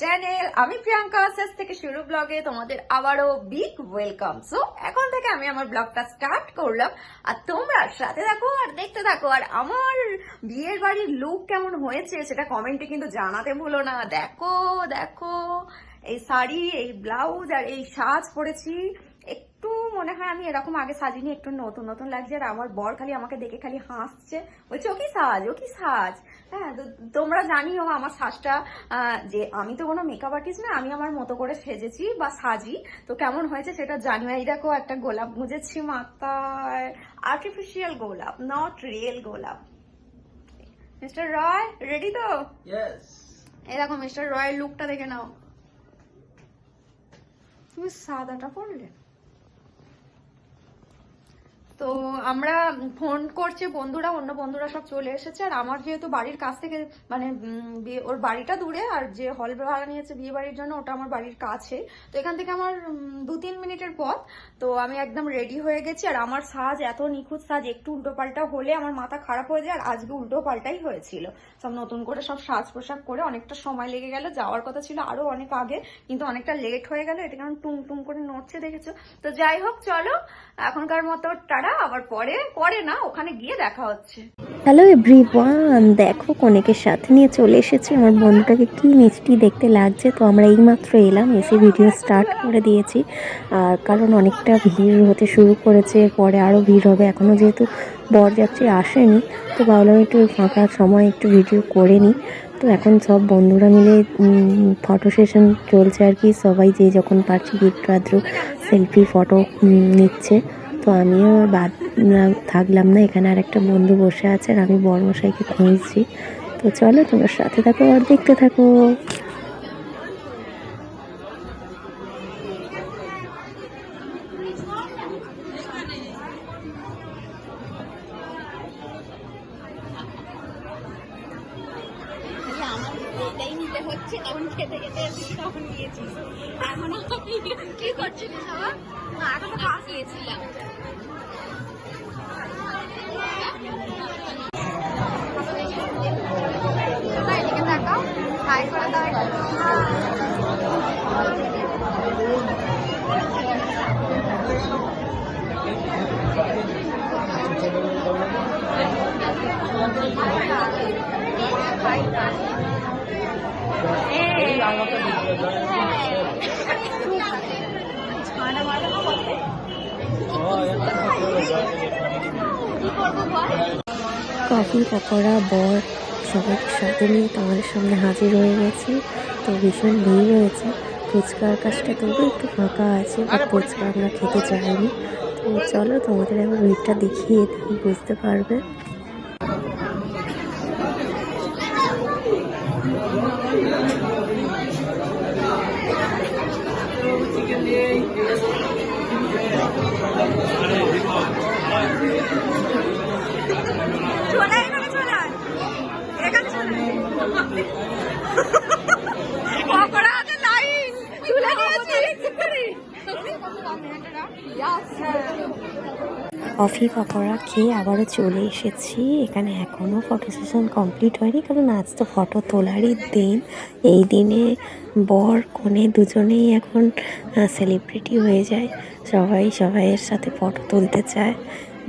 Channel আমি প্রিয়াঙ্কা শেষ থেকে শুরু ব্লগে তোমাদের আবারও বিগ ওয়েলকাম সো এখন থেকে আমি আমার ব্লগটা স্টার্ট করলাম। আর তোমরা সাথে থাকো আর দেখতে থাকো। আর আমার বিয়ের বাড়ির লুক কেমন হয়েছে সেটা কমেন্টে কিন্তু জানাতে ভুলো না। দেখো দেখো, এই শাড়ি, এই ব্লাউজ আর এই সাজ পরেছি। একটু মনে হয় আমি এরকম আগে সাজিনি একটু নতুন নতুন লাগছে আর আমার বর খালি আমাকে দেখে খালি হাসছে। বলছে ও কি সাজ ও কি সাজ? হ্যাঁ তো তোমরা জানিও আমার সাজটা যে আমি তো কোনো মেকআপ আর্টিস্ট না আমি আমার মতো করে সেজেছি বা সাজি। তো কেমন হয়েছে সেটা জানিও। এই দেখো একটা গোলাপ গুঁজেছি মাথায়। আর্টিফিশিয়াল গোলাপ নট রিয়েল গোলাপ। মিস্টার রয় রেডি তো? দেখো মিস্টার রয়ের লুকটা দেখে নাও। তুমি সাদাটা পরলে? তো আমরা ফোন করছে বন্ধুরা, অন্য বন্ধুরা সব চলে এসেছে। আর আমার যেহেতু বাড়ির কাছ থেকে মানে ওর বাড়িটা দূরে, আর যে হল ভাড়া নিয়েছে বিয়ে বাড়ির জন্য, ওটা আমার বাড়ির কাছে। তো এখান থেকে আমার দু তিন মিনিটের পথ। তো আমি একদম রেডি হয়ে গেছি, আর আমার সাজ এত নিখুঁত সাজ, একটু উল্টো পাল্টা হলে আমার মাথা খারাপ হয়ে যায়, আর আজকে উল্টো পাল্টাই হয়েছিল। সব নতুন করে সব সাজ পোশাক করে অনেকটা সময় লেগে গেল, যাওয়ার কথা ছিল আরও অনেক আগে, কিন্তু অনেকটা লেট হয়ে গেল এটা কারণ টুং টুং করে নড়ছে, দেখেছ? তো যাই হোক, চলো, এখনকার মতো, টাটা। আবার পরে পরে না, ওখানে গিয়ে দেখা হচ্ছে। হ্যালো এভরিওয়ান দেখো কনেকের সাথে নিয়ে চলে এসেছি। আমার বন্ধুটাকে কি মিষ্টি দেখতে লাগছে। তো আমরা এইমাত্র এলাম, এসে ভিডিও স্টার্ট করে দিয়েছি। আর কারণ অনেকটা ভিড় হতে শুরু করেছে পরে আরও ভিড় হবে। এখনও যেহেতু বরযাত্রী আসেনি, তো ভাবলাম একটু ফাঁকা সময় একটু ভিডিও করে নিই। তো এখন সব বন্ধুরা মিলে ফটো সেশন চলছে আর কি। সবাই যে যখন পারছে গিফট আদ্র সেলফি ফটো নিচ্ছে। তো আমিও বাদ থাকলাম না। এখানে আর একটা বন্ধু বসে আছে আর আমি বড়মশাইকে খুঁজছি। তো চলো, তোমার সাথে থাকো আর দেখতে থাকো। হচ্ছে, তখন খেতে খেতে তখন নিয়েছিস এখন কি করছিস আমার এখন এদিকে তাকাও হাই করে দাও কফি, পকোড়া, বর সবার সাথে নিয়ে তোমাদের সামনে হাজির হয়ে গেছি। তো ভীষণ ভিড় রয়েছে ফুচকার কাজটা তবু একটু ফাঁকা আছে বা ফুচকা আমরা খেতে চাইনি। তো চলো তোমাদের একবার ভিড়টা দেখিয়ে দিই, বুঝতে পারবে চলে আয়, এখানে চলে আয়। এখানে চলে কফি পকোড়া খেয়ে আবারও চলে এসেছি? এখানে এখনও ফটো সেশন কমপ্লিট হয়নি, কারণ আজ তো ফটো তোলারই দিন। এই দিনে বর, কনে দুজনেই এখন সেলিব্রিটি হয়ে যায়। সবাই সবাইয়ের সাথে ফটো তুলতে চায়।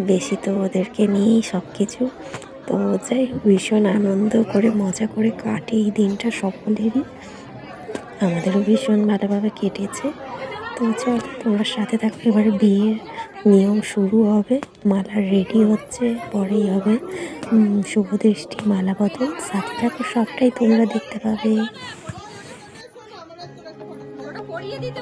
বেশি তো ওদেরকে নিয়েই সব কিছু তো যাই ভীষণ আনন্দ করে, মজা করে কাটে এই দিনটা সকলেরই আমাদেরও ভীষণ ভালোভাবে কেটেছে। তো চল, তোমার সাথে থাকো এবারে বিয়ের নিয়ম শুরু হবে। মালা রেডি হচ্ছে, পরেই হবে শুভ দৃষ্টি মালা বদল। সাথে থাকো, সবটাই তোমরা দেখতে পাবে। দিতে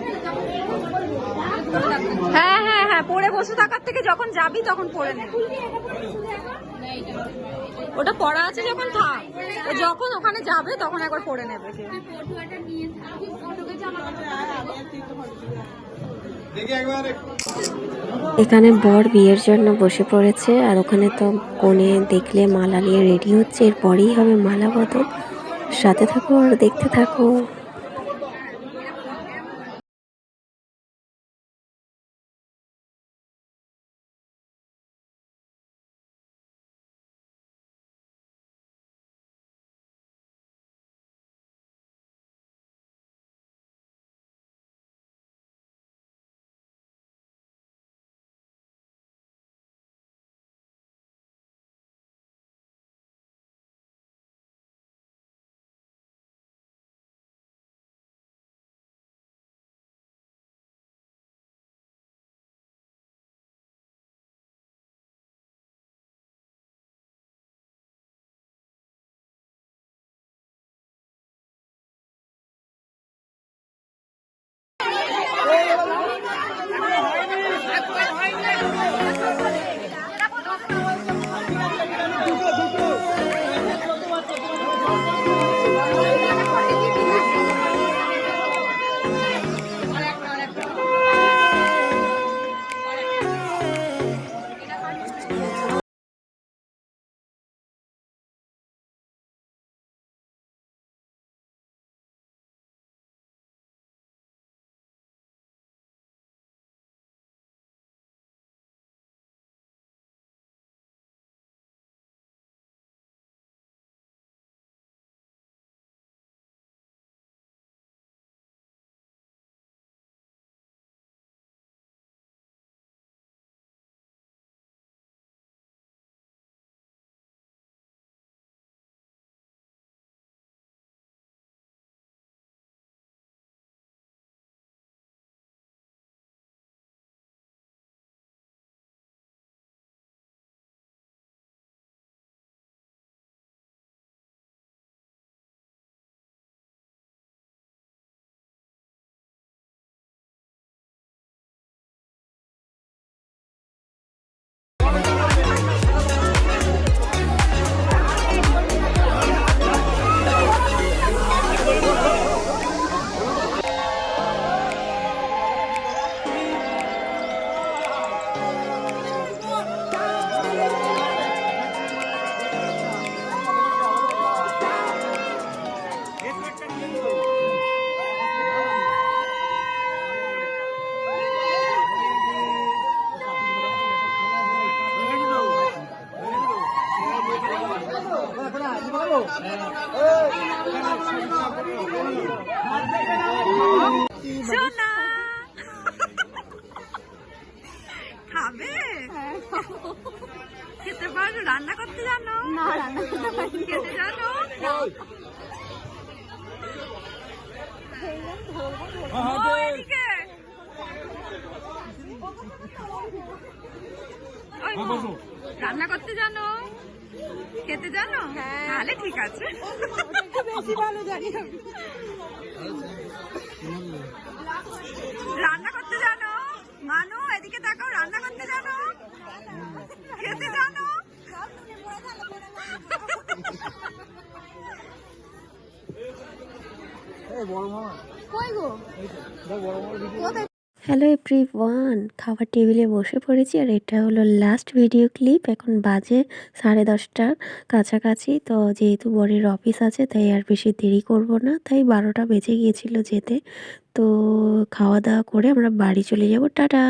হ্যাঁ হ্যাঁ হ্যাঁ পরে বসে থাকার থেকে যখন যাবি তখন পরে নেবে ওটা পড়া আছে যখন থাক। যখন ওখানে যাবে তখন একবার পরে নেবে। এখানে বর বিয়ের জন্য বসে পড়েছে, আর ওখানে তো কোণে দেখলে মালা নিয়ে রেডি হচ্ছে। এরপরেই হবে মালা বদল। সাথে থাকো আর দেখতে থাকো। রান্না করতে জানো? খেতে জানো? তাহলে ঠিক আছে। বেশি ভালো জানি রান্না করতে জানো? মানু এদিকে তাকাও রান্না করতে জানো? খেতে জানো? হ্যালো এভরি ওয়ান খাবার টেবিলে বসে পড়েছি আর এটা হলো লাস্ট ভিডিও ক্লিপ এখন বাজে সাড়ে দশটার কাছাকাছি। তো যেহেতু বরের অফিস আছে, তাই আর বেশি দেরি করব না। তাই বারোটা বেজে গিয়েছিল যেতে। তো খাওয়া দাওয়া করে আমরা বাড়ি চলে যাব। টাটা!